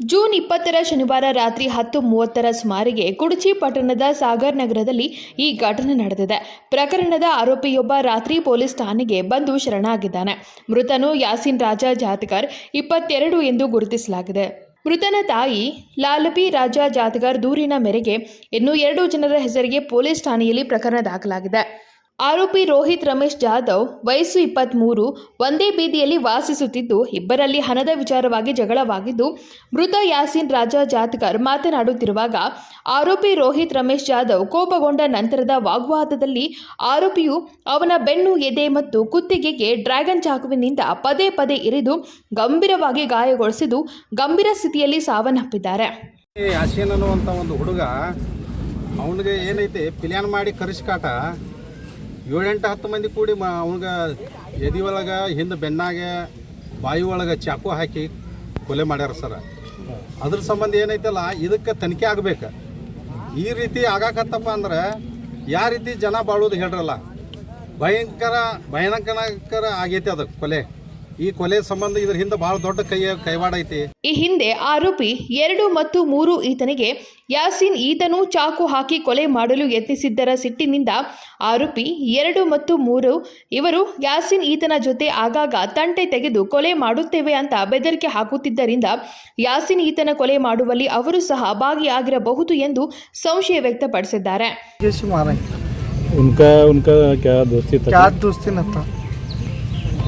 June ಇಪ್ಪತ್ತರ ಶನಿವಾರ ರಾತ್ರಿ ಹತ್ತು ಮೂವತ್ತರ ಸುಮಾರಿಗೆ ಕುಡಚಿ ಪಟ್ಟಣದ ಸಾಗರ್ ನಗರದಲ್ಲಿ ಈ ಘಟನೆ ನಡೆದಿದೆ. ಪ್ರಕರಣದ ಆರೋಪಿಯೊಬ್ಬ ರಾತ್ರಿ ಪೊಲೀಸ್ ಠಾಣೆಗೆ ಬಂದು ಶರಣಾಗಿದ್ದಾನೆ. ಮೃತನು ಯಾಸಿನ್ ರಾಜ ಜಾತ್ಕರ್ ಇಪ್ಪತ್ತೆರಡು ಎಂದು ಗುರುತಿಸಲಾಗಿದೆ. ಮೃತನ ತಾಯಿ ಲಾಲಬಿ ರಾಜ ಜಾತ್ಕರ್ ದೂರಿನ ಮೇರೆಗೆ ಇನ್ನು ಎರಡು ಜನರ ಹೆಸರಿಗೆ ಪೊಲೀಸ್ ಠಾಣೆಯಲ್ಲಿ ಪ್ರಕರಣ ದಾಖಲಾಗಿದೆ. ಆರೋಪಿ ರೋಹಿತ್ ರಮೇಶ್ ಜಾಧವ್ ವಯಸ್ಸು ಇಪ್ಪತ್ತ್ಮೂರು ಒಂದೇ ಬೀದಿಯಲ್ಲಿ ವಾಸಿಸುತ್ತಿದ್ದು, ಇಬ್ಬರಲ್ಲಿ ಹಣದ ವಿಚಾರವಾಗಿ ಜಗಳವಾಗಿದ್ದು, ಮೃತ ಯಾಸಿನ್ ರಾಜಾ ಜಾತ್ಕರ್ ಮಾತನಾಡುತ್ತಿರುವಾಗ ಆರೋಪಿ ರೋಹಿತ್ ರಮೇಶ್ ಜಾಧವ್ ಕೋಪಗೊಂಡ ನಂತರದ ವಾಗ್ವಾದದಲ್ಲಿ ಆರೋಪಿಯು ಅವನ ಬೆನ್ನು, ಎದೆ ಮತ್ತು ಕುತ್ತಿಗೆಗೆ ಡ್ರ್ಯಾಗನ್ ಚಾಕುವಿನಿಂದ ಪದೇ ಪದೇ ಇರಿದು ಗಂಭೀರವಾಗಿ ಗಾಯಗೊಳಿಸಿದ್ದು, ಗಂಭೀರ ಸ್ಥಿತಿಯಲ್ಲಿ ಸಾವನ್ನಪ್ಪಿದ್ದಾರೆ. ಒಂದು ಹುಡುಗ, ಅವನಿಗೆ ಏನೈತೆ, ಪ್ಲ್ಯಾನ್ ಮಾಡಿ ಕರೆಸಿ ಕಾಟ ಏಳೆಂಟು ಹತ್ತು ಮಂದಿ ಕೂಡಿ ಮ ಅವನಿಗೆ ಎದಿ ಒಳಗೆ, ಹಿಂದೆ ಬೆನ್ನಾಗೆ, ಬಾಯಿ ಒಳಗೆ ಚಾಕು ಹಾಕಿ ಕೊಲೆ ಮಾಡ್ಯಾರ ಸರ. ಅದ್ರ ಸಂಬಂಧ ಏನೈತಲ್ಲ, ಇದಕ್ಕೆ ತನಿಖೆ ಆಗ್ಬೇಕು. ಈ ರೀತಿ ಆಗಾಕತ್ತಪ್ಪ ಅಂದ್ರೆ ಯಾವ ರೀತಿ ಜನ ಬಾಳೋದು ಹೇಳ್ರಲ್ಲ. ಭಯಂಕರ ಭಯಾನಕರ ಆಗೈತಿ ಅದಕ್ಕೆ ಕೊಲೆ. ಈ ಕೊಲೆ ಸಂಬಂಧ ಇದ್ರ ಹಿಂದೆ ಭಾಳ ದೊಡ್ಡ ಕೈ ಕೈವಾಡ ಐತಿ ಈ ಹಿಂದೆ ಆರೋಪಿ ಎರಡು ಮತ್ತು ಮೂರು ಈತನಿಗೆ ಯಾಸಿನ್ ಈತನು ಚಾಕು ಹಾಕಿ ಕೊಲೆ ಮಾಡಲು ಯತ್ನಿಸಿದ್ದರ ಸಿಟ್ಟಿನಿಂದ ಆರೋಪಿ ಎರಡು ಮತ್ತು ಮೂರು ಇವರು ಯಾಸಿನ್ ಈತನ ಜೊತೆ ಆಗಾಗ ತಂಟೆ ತೆಗೆದು ಕೊಲೆ ಮಾಡುತ್ತೇವೆ ಅಂತ ಬೆದರಿಕೆ ಹಾಕುತ್ತಿದ್ದರಿಂದ ಯಾಸಿನ್ ಈತನ ಕೊಲೆ ಮಾಡುವಲ್ಲಿ ಅವರು ಸಹ ಭಾಗಿಯಾಗಿರಬಹುದು ಎಂದು ಸಂಶಯ ವ್ಯಕ್ತಪಡಿಸಿದ್ದಾರೆ जैसे मारा है उनका उनका क्या दोस्ती था क्या दोस्ती न था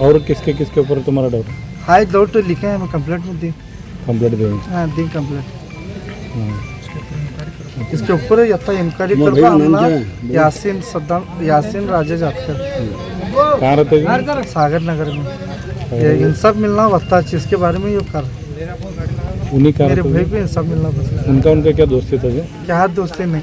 और किसके किसके ऊपर तुम्हारा डाउट हाई डाउट तो लिखे हैं हम कंप्लेंट में दी। कंप्लीट देंगे हाँ दी कंप्लेंट हाँ। इसके ऊपर यथा इंक्वायरी करवा हमला यासीन सद्दाम यासीन राजा जातकर कहाँ रहते हैं? सागर नगर में। ये इंसाफ मिलना होता है इसके बारे में ये कर। उन्हीं का मेरे रहते भाई हैं? को इंसाफ मिलना बस उनका उनका क्या दोस्ती था जी क्या दोस्ती नहीं।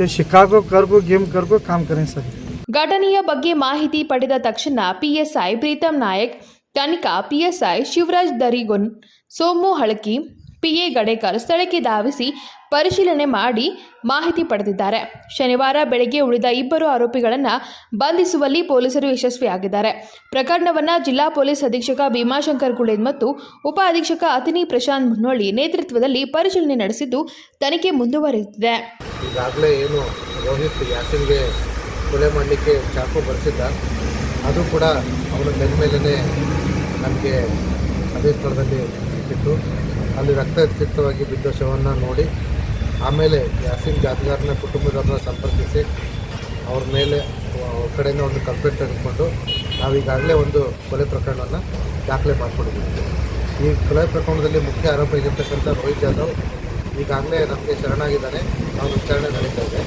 ये शिकागो कर को गेम कर को काम करें सर ಘಟನೆಯ ಬಗ್ಗೆ ಮಾಹಿತಿ ಪಡೆದ ತಕ್ಷಣ ಪಿಎಸ್ಐ ಪ್ರೀತಮ್ ನಾಯಕ್, ತನಿಖಾ ಪಿಎಸ್ಐ ಶಿವರಾಜ್ ದರಿಗೊನ್, ಸೋಮು ಹಳಕಿ, ಪಿಎ ಗಡೇಕರ್ ಸ್ಥಳಕ್ಕೆ ಧಾವಿಸಿ ಪರಿಶೀಲನೆ ಮಾಡಿ ಮಾಹಿತಿ ಪಡೆದಿದ್ದಾರೆ. ಶನಿವಾರ ಬೆಳಗ್ಗೆ ಉಳಿದ ಇಬ್ಬರು ಆರೋಪಿಗಳನ್ನು ಬಂಧಿಸುವಲ್ಲಿ ಪೊಲೀಸರು ಯಶಸ್ವಿಯಾಗಿದ್ದಾರೆ. ಪ್ರಕರಣವನ್ನು ಜಿಲ್ಲಾ ಪೊಲೀಸ್ ಅಧೀಕ್ಷಕ ಭೀಮಾಶಂಕರ್ ಗುಳೇದ್ ಮತ್ತು ಉಪ ಅಧೀಕ್ಷಕ ಅತಿನಿ ಪ್ರಶಾಂತ್ ಮುನ್ನೋಳಿ ನೇತೃತ್ವದಲ್ಲಿ ಪರಿಶೀಲನೆ ನಡೆಸಿದ್ದು ತನಿಖೆ ಮುಂದುವರಿದಿದೆ. ಕೊಲೆ ಮಾಡಲಿಕ್ಕೆ ಚಾಕು ಬರೆಸಿದ್ದ. ಅದು ಕೂಡ ಅವನ ಬೆನ್ನ ಮೇಲೇ ನಮಗೆ ಅದೇ ಸ್ಥಳದಲ್ಲಿ ಸಿಕ್ಕಿತ್ತು. ಅಲ್ಲಿ ರಕ್ತಸಿಕ್ತವಾಗಿ ಬಿದ್ದ ಶವವನ್ನು ನೋಡಿ, ಆಮೇಲೆ ಯಾಸಿನ್ ಜಾತಿಗಾರನ ಕುಟುಂಬದವ್ರನ್ನ ಸಂಪರ್ಕಿಸಿ, ಅವ್ರ ಮೇಲೆ ಅವ್ರ ಕಡೆಯಿಂದ ಒಂದು ಕಂಪ್ಲೇಂಟ್ ತೆಗೆದುಕೊಂಡು ನಾವೀಗಾಗಲೇ ಒಂದು ಕೊಲೆ ಪ್ರಕರಣವನ್ನು ದಾಖಲೆ ಮಾಡಿಕೊಂಡಿದ್ದೀವಿ. ಈ ಕೊಲೆ ಪ್ರಕರಣದಲ್ಲಿ ಮುಖ್ಯ ಆರೋಪ ಆಗಿರ್ತಕ್ಕಂಥ ರೋಹಿತ್ ಜಾಧವ್ ಈಗಾಗಲೇ ನಮಗೆ ಶರಣಾಗಿದ್ದಾನೆ ಅವನ ವಿಚಾರಣೆ ನಡೀತಾ ಇದೆ.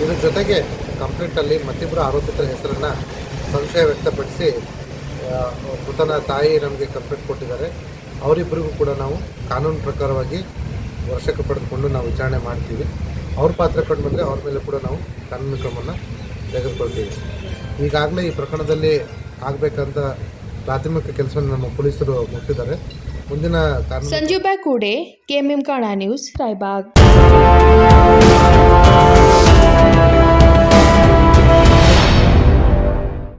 ಇದ್ರ ಜೊತೆಗೆ ಕಂಪ್ಲೇಂಟಲ್ಲಿ ಮತ್ತಿಬ್ಬರು ಆರೋಪಿತರ ಹೆಸರನ್ನು ಸಂಶಯ ವ್ಯಕ್ತಪಡಿಸಿ ಮೃತನ ತಾಯಿ ನಮಗೆ ಕಂಪ್ಲೇಂಟ್ ಕೊಟ್ಟಿದ್ದಾರೆ. ಅವರಿಬ್ಬರಿಗೂ ಕೂಡ ನಾವು ಕಾನೂನು ಪ್ರಕಾರವಾಗಿ ವರ್ಷಕ್ಕೆ ಪಡೆದುಕೊಂಡು ನಾವು ವಿಚಾರಣೆ ಮಾಡ್ತೀವಿ. ಅವ್ರ ಪಾತ್ರ ಕಂಡು ಬಂದರೆ ಅವ್ರ ಮೇಲೆ ಕೂಡ ನಾವು ಕಾನೂನು ಕ್ರಮವನ್ನು ತೆಗೆದುಕೊಳ್ತೀವಿ. ಈಗಾಗಲೇ ಈ ಪ್ರಕರಣದಲ್ಲಿ ಆಗಬೇಕಂತ ಪ್ರಾಥಮಿಕ ಕೆಲಸವನ್ನು ನಮ್ಮ ಪೊಲೀಸರು ಮುಟ್ಟಿದ್ದಾರೆ. ಮುಂದಿನ ಸಂಜೀವ್ ಸಂಜು ಬ್ಯಾಕೂಡೆ ಕೆಎಂಎಂ ಕಾಣಾ ನ್ಯೂಸ್ ರಾಯಬಾಗ್.